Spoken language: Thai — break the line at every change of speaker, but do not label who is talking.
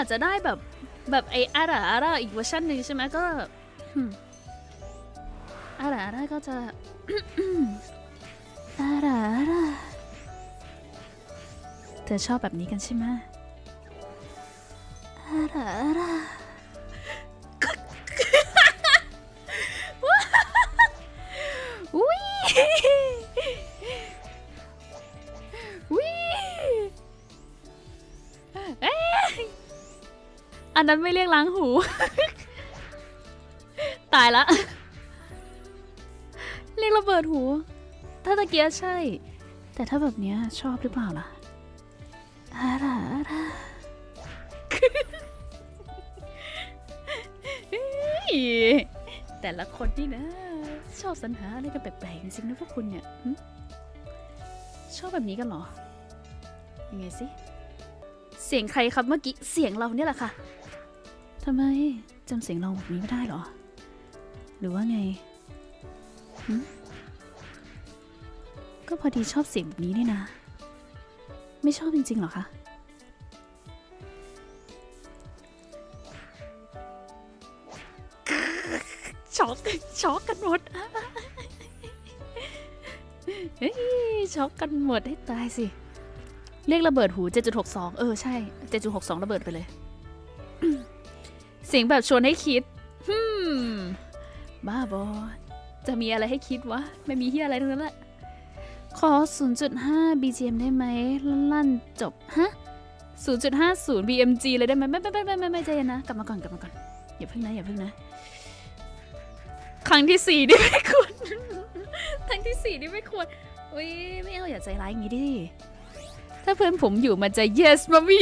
ากจะได้แบบแบบไอ้อาราอาราอีกเวอร์ชันหนึ่งใช่ไหมก็อืมอาราอาราก็จะอาราอาราเธอชอบแบบนี้กันใช่ไหมอาราอารา อันนั้นไม่เรียกล้างหู ตายละ เรียกระเบิดหู ถ้าตะเกียใช่ แต่ถ้าแบบเนี้ยชอบหรือเปล่าล่ะอาราอาราแต่ละคนนี่นะ ชอบสรรหาอะไรกันแปลกๆจริงๆนะพวกคุณเนี่ยชอบแบบนี้กันเหรอ ยังไงสิ เสียงใครครับเมื่อกี้ เสียงเราเนี่ยแหละค่ะ ทำไมจำเสียงเราแบบนี้ไม่ได้เหรอ หรือว่าไงหึก็พอดีชอบเสียงแบบนี้นี่นะ ไม่ชอบจริงๆเหรอคะช็อกช็อกกันหมดเฮ้ยช็อกกันหมดให้ตายสิ เรียกระเบิดหู 7.62 เออ ใช่ 7.62 ระเบิดไปเลย เสียงแบบชวนให้คิดฮึมบ้าบอ จะมีอะไรให้คิดวะ ไม่มีเฮียอะไรทั้งนั้นแหละ ขอ 0.5 BGM ได้ไหมลั่นๆจบ ฮะ 0.50 BMG เลยได้ไหมไม่ไม่ไม่ไม่ไม่ไม่ใจเย็นนะ กลับมาก่อนกลับมาก่อน อย่าเพิ่งนะ อย่าเพิ่งนะ ครั้งที่สี่นี่ไม่ควร ครั้งที่สี่นี่ไม่ควร อุ้ยไม่เอาอย่าใจร้ายอย่างนี้ดิ ถ้าเพื่อนผมอยู่มันจะ yes มามี